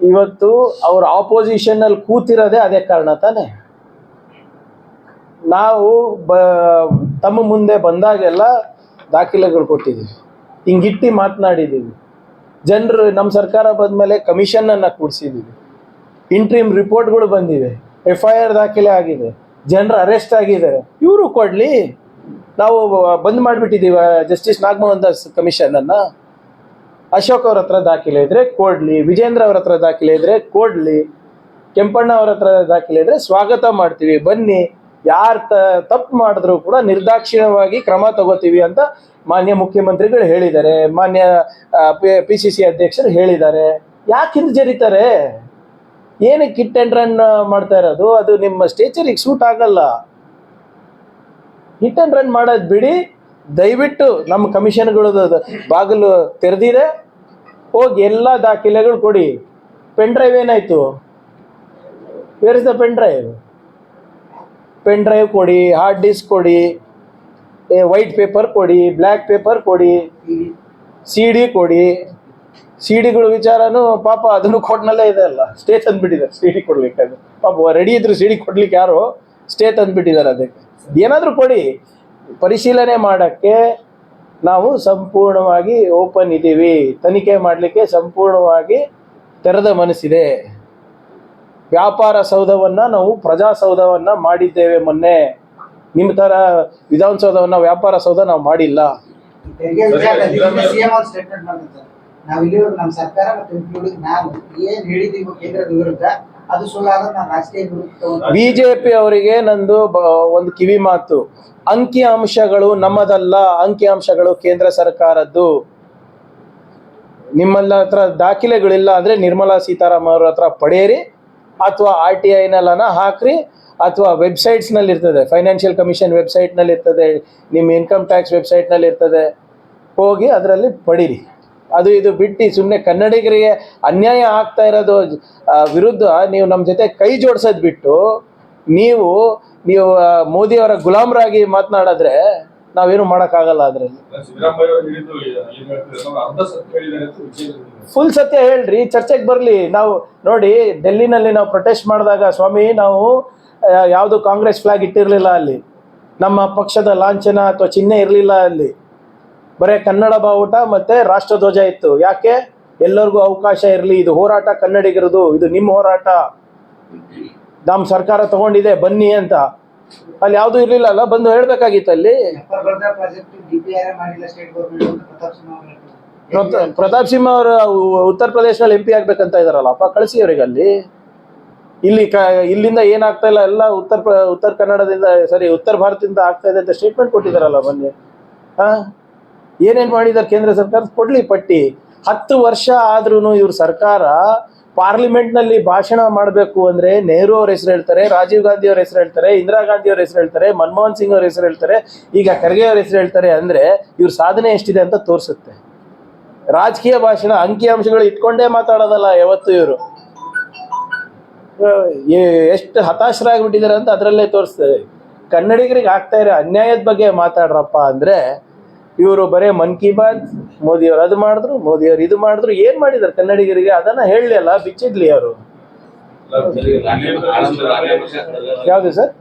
ಇವತ್ತು ಅವ್ರ ಆಪೋಸಿಷನ್ ಅಲ್ಲಿ ಕೂತಿರೋದೇ ಅದೇ ಕಾರಣ ತಾನೆ? ನಾವು ಬ, ತಮ್ಮ ಮುಂದೆ ಬಂದಾಗೆಲ್ಲ ದಾಖಲೆಗಳು ಕೊಟ್ಟಿದ್ದೀವಿ. ಹಿಂಗಿಟ್ಟಿ ಮಾತನಾಡಿದ್ದೀವಿ. ಜನರು ನಮ್ಮ ಸರ್ಕಾರ ಬಂದಮೇಲೆ ಮೇಲೆ ಕಮಿಷನನ್ನು ಕೂಡಿಸಿದ್ದೀವಿ. ಇಂಟ್ರೀಮ್ ರಿಪೋರ್ಟ್ಗಳು ಬಂದಿವೆ. ಎಫ್ ಐ ಆರ್ ದಾಖಲೆ ಆಗಿದೆ. ಜನರು ಅರೆಸ್ಟ್ ಆಗಿದ್ದಾರೆ. ಇವರು ಕೊಡಲಿ. ನಾವು ಬಂದ್ ಮಾಡಿಬಿಟ್ಟಿದ್ದೀವಿ ಜಸ್ಟಿಸ್ ನಾಗಮೋಹನ್ ದಾಸ್ ಕಮಿಷನ್ ಅನ್ನ. ಅಶೋಕ್ ಅವ್ರ ಹತ್ರ ದಾಖಲೆ ಇದ್ರೆ ಕೊಡ್ಲಿ, ವಿಜೇಂದ್ರ ಅವ್ರ ಹತ್ರ ದಾಖಲೆ ಇದ್ರೆ ಕೊಡ್ಲಿ, ಕೆಂಪಣ್ಣ ಅವ್ರ ಹತ್ರ ದಾಖಲೆ ಇದ್ರೆ ಸ್ವಾಗತ ಮಾಡ್ತೀವಿ. ಬನ್ನಿ, ಯಾರು ತಪ್ಪು ಮಾಡಿದ್ರು ಕೂಡ ನಿರ್ದಾಕ್ಷಿಣ್ಯವಾಗಿ ಕ್ರಮ ತಗೋತೀವಿ ಅಂತ ಮಾನ್ಯ ಮುಖ್ಯಮಂತ್ರಿಗಳು ಹೇಳಿದ್ದಾರೆ. ಮಾನ್ಯ ಪಿ ಸಿ ಸಿ ಅಧ್ಯಕ್ಷರು ಹೇಳಿದ್ದಾರೆ. ಯಾಕೆ ಹಿಂಜರಿತಾರೆ ಏನಕ್ಕೆ ಕಿಟ್ ಅಂಡ್ ರನ್ ಮಾಡ್ತಾ ಇರೋದು? ಅದು ನಿಮ್ಮ ಸ್ಟೇಚರಿಗೆ ಸೂಟ್ ಆಗಲ್ಲ. ಹಿಟ್ ಅಂಡ್ ರನ್ ಮಾಡೋದು ಬಿಡಿ. ದಯವಿಟ್ಟು ನಮ್ಮ ಕಮಿಷನ್ಗಳು ಬಾಗಿಲು ತೆರೆದಿದೆ. ಹೋಗಿ ಎಲ್ಲ ದಾಖಲೆಗಳು ಕೊಡಿ. ಪೆನ್ ಡ್ರೈವ್ ಏನಾಯ್ತು? Where the pen drive pen drive ಕೊಡಿ ಹಾರ್ಡ್ ಡಿಸ್ಕ್ ಕೊಡಿ ವೈಟ್ ಪೇಪರ್ ಕೊಡಿ ಬ್ಲ್ಯಾಕ್ ಪೇಪರ್ ಕೊಡಿ ಸಿ ಡಿ ಕೊಡಿ. ಸಿ ಡಿಗಳ ವಿಚಾರನೂ ಪಾಪ ಅದನ್ನು ಕೊಟ್ನಲ್ಲೇ ಇದೆ ಅಲ್ಲ. ಸ್ಟೇ ತಂದ್ಬಿಟ್ಟಿದ್ದಾರೆ ಸಿ ಡಿ ಕೊಡ್ಲಿಕ್ಕೆ ಅದು. ಪಾಪ ರೆಡಿ ಇದ್ರು ಸಿ ಡಿ ಕೊಡ್ಲಿಕ್ಕೆ ಯಾರು ಸ್ಟೇ ತಂದ್ಬಿಟ್ಟಿದ್ದಾರೆ ಅದಕ್ಕೆ. ಏನಾದರೂ ಕೊಡಿ. ಪರಿಶೀಲನೆ ಮಾಡೋಕ್ಕೆ ನಾವು ಸಂಪೂರ್ಣವಾಗಿ ಓಪನ್ ಇದ್ದೀವಿ. ತನಿಖೆ ಮಾಡಲಿಕ್ಕೆ ಸಂಪೂರ್ಣವಾಗಿ ತೆರೆದ ಮನಸ್ಸಿದೆ. ವ್ಯಾಪಾರ ಸೌಧವನ್ನ ನಾವು ಪ್ರಜಾಸೌಧವನ್ನ ಮಾಡಿದ್ದೇವೆ ಮೊನ್ನೆ. ನಿಮ್ಮ ತರ ವಿಧಾನಸೌಧವನ್ನ ವ್ಯಾಪಾರ ಸೌಧ ನಾವು ಮಾಡಿಲ್ಲ. ನಾವು ನಮ್ಮ ಸರ್ಕಾರ ಮತ್ತು ಏನ್ ಹೇಳಿದೀವಿ ಕೇಂದ್ರದ ವಿರುದ್ಧ ಅದು ಬಿಜೆಪಿ ಅವರಿಗೆ ನಂದು ಒಂದು ಕಿವಿ ಮಾತು. ಅಂಕಿ ಅಂಶಗಳು ನಮ್ಮದಲ್ಲ ಅಂಕಿ ಅಂಶಗಳು ಕೇಂದ್ರ ಸರ್ಕಾರದ್ದು. ನಿಮ್ಮಲ್ಲ ಹತ್ರ ದಾಖಲೆಗಳಿಲ್ಲ ಅಂದ್ರೆ ನಿರ್ಮಲಾ ಸೀತಾರಾಮನ್ ಅವ್ರ ಹತ್ರ ಪಡೆಯಿರಿ, ಅಥವಾ ಆರ್ ಟಿ ಐನಲ್ಲನ ಹಾಕ್ರಿ, ಅಥವಾ ವೆಬ್ಸೈಟ್ಸ್ನಲ್ಲಿ ಇರ್ತದೆ. ಫೈನಾನ್ಷಿಯಲ್ ಕಮಿಷನ್ ವೆಬ್ಸೈಟ್ನಲ್ಲಿ ಇರ್ತದೆ, ನಿಮ್ಮ ಇನ್ಕಮ್ ಟ್ಯಾಕ್ಸ್ ವೆಬ್ಸೈಟ್ನಲ್ಲಿ ಇರ್ತದೆ. ಹೋಗಿ ಅದರಲ್ಲಿ ಪಡೀರಿ. ಅದು ಇದು ಬಿಟ್ಟು ಸುಮ್ಮನೆ ಕನ್ನಡಿಗರಿಗೆ ಅನ್ಯಾಯ ಆಗ್ತಾ ಇರೋದು ವಿರುದ್ಧ ನೀವು ನಮ್ಮ ಜೊತೆ ಕೈ ಜೋಡಿಸೋದು ಬಿಟ್ಟು ನೀವು ನೀವು ಮೋದಿಯವರ ಮೋದಿ ಅವರ ಗುಲಾಮರಾಗಿ ಮಾತನಾಡಿದ್ರೆ ನಾವೇನು ಮಾಡೋಕ್ಕಾಗಲ್ಲ ಅದರಲ್ಲಿ. ಫುಲ್ ಸತ್ಯ ಹೇಳ್ರಿ ಚರ್ಚೆಗೆ ಬರಲಿ. ನಾವು ನೋಡಿ ಡೆಲ್ಲಿನಲ್ಲಿ ನಾವು ಪ್ರೊಟೆಸ್ಟ್ ಮಾಡಿದಾಗ ಸ್ವಾಮಿ ನಾವು ಯಾವುದು ಕಾಂಗ್ರೆಸ್ ಫ್ಲಾಗ್ ಇಟ್ಟಿರಲಿಲ್ಲ ಅಲ್ಲಿ. ನಮ್ಮ ಪಕ್ಷದ ಲಾಂಛನ ಅಥವಾ ಚಿಹ್ನೆ ಇರಲಿಲ್ಲ ಅಲ್ಲಿ. ಬರೇ ಕನ್ನಡ ಬಾವುಟ ಮತ್ತೆ ರಾಷ್ಟ್ರಧ್ವಜ ಇತ್ತು. ಯಾಕೆ? ಎಲ್ಲರಿಗೂ ಅವಕಾಶ ಇರಲಿ, ಇದು ಹೋರಾಟ ಕನ್ನಡಿಗರದು, ಇದು ನಿಮ್ಮ ಹೋರಾಟ. ನಮ್ಮ ಸರ್ಕಾರ ತಗೊಂಡಿದೆ, ಬನ್ನಿ ಅಂತ. ಅಲ್ಲಿ ಯಾವುದು ಇರಲಿಲ್ಲ ಅಲ್ಲ, ಬಂದು ಹೇಳ್ಬೇಕಾಗಿತ್ತು ಅಲ್ಲಿ. ಪ್ರತಾಪ್ ಸಿಂಹ ಅವರು ಉತ್ತರ ಪ್ರದೇಶದಲ್ಲಿ ಎಂ ಪಿ ಆಗ್ಬೇಕಂತ ಇದಾರಲ್ಲಪ್ಪ ಕಳಿಸಿ ಅವ್ರಿಗೆ ಅಲ್ಲಿ. ಇಲ್ಲಿ ಕ, ಇಲ್ಲಿಂದ ಏನಾಗ್ತಾ ಇಲ್ಲ, ಎಲ್ಲ ಉತ್ತರ ಉತ್ತರ ಕನ್ನಡದಿಂದ, ಸಾರಿ, ಉತ್ತರ ಭಾರತದಿಂದ ಆಗ್ತಾ ಇದೆ ಅಂತ ಸ್ಟೇಟ್ಮೆಂಟ್ ಕೊಟ್ಟಿದ್ದಾರಲ್ಲ ಬನ್ನಿ ಹಾ? ಏನೇನ್ ಮಾಡಿದ್ದಾರೆ ಕೇಂದ್ರ ಸರ್ಕಾರ? ಕೊಡಲಿ ಪಟ್ಟಿ. ಹತ್ತು ವರ್ಷ ಆದ್ರೂ ಇವ್ರ ಸರ್ಕಾರ ಪಾರ್ಲಿಮೆಂಟ್ನಲ್ಲಿ ಭಾಷಣ ಮಾಡಬೇಕು ಅಂದರೆ ನೆಹರು ಅವ್ರ ಹೆಸರು ಹೇಳ್ತಾರೆ, ರಾಜೀವ್ ಗಾಂಧಿ ಅವ್ರ ಹೆಸರು ಹೇಳ್ತಾರೆ, ಇಂದಿರಾ ಗಾಂಧಿ ಅವ್ರ ಹೆಸರು ಹೇಳ್ತಾರೆ, ಮನಮೋಹನ್ ಸಿಂಗ್ ಅವ್ರ ಹೆಸರು ಹೇಳ್ತಾರೆ, ಈಗ ಖರ್ಗೆ ಅವ್ರ ಹೆಸರು ಹೇಳ್ತಾರೆ ಅಂದರೆ ಇವ್ರ ಸಾಧನೆ ಎಷ್ಟಿದೆ ಅಂತ ತೋರಿಸುತ್ತೆ. ರಾಜಕೀಯ ಭಾಷಣ ಅಂಕಿ ಅಂಶಗಳು ಇಟ್ಕೊಂಡೇ ಮಾತಾಡೋದಲ್ಲ ಯಾವತ್ತು ಇವರು. ಎಷ್ಟು ಹತಾಶರಾಗಿಬಿಟ್ಟಿದ್ದಾರೆ ಅಂತ ಅದರಲ್ಲೇ ತೋರಿಸ್ತದೆ. ಕನ್ನಡಿಗರಿಗೆ ಆಗ್ತಾ ಇರೋ ಅನ್ಯಾಯದ ಬಗ್ಗೆ ಮಾತಾಡ್ರಪ್ಪ ಅಂದ್ರೆ ಇವರು ಬರೇ ಮನ್ ಕಿ ಬಾತ್ ಮೋದಿ ಅವ್ರು ಅದು ಮಾಡಿದ್ರು ಮೋದಿ ಅವ್ರು ಇದು ಮಾಡಿದ್ರು ಏನ್ ಮಾಡಿದಾರೆ ಕನ್ನಡಿಗರಿಗೆ? ಅದನ್ನ ಹೇಳಲಿ ಅಲ್ಲ ಬಿಚ್ಚಿದ್ಲಿ ಅವರು ಯಾವ್ದು ಸರ್?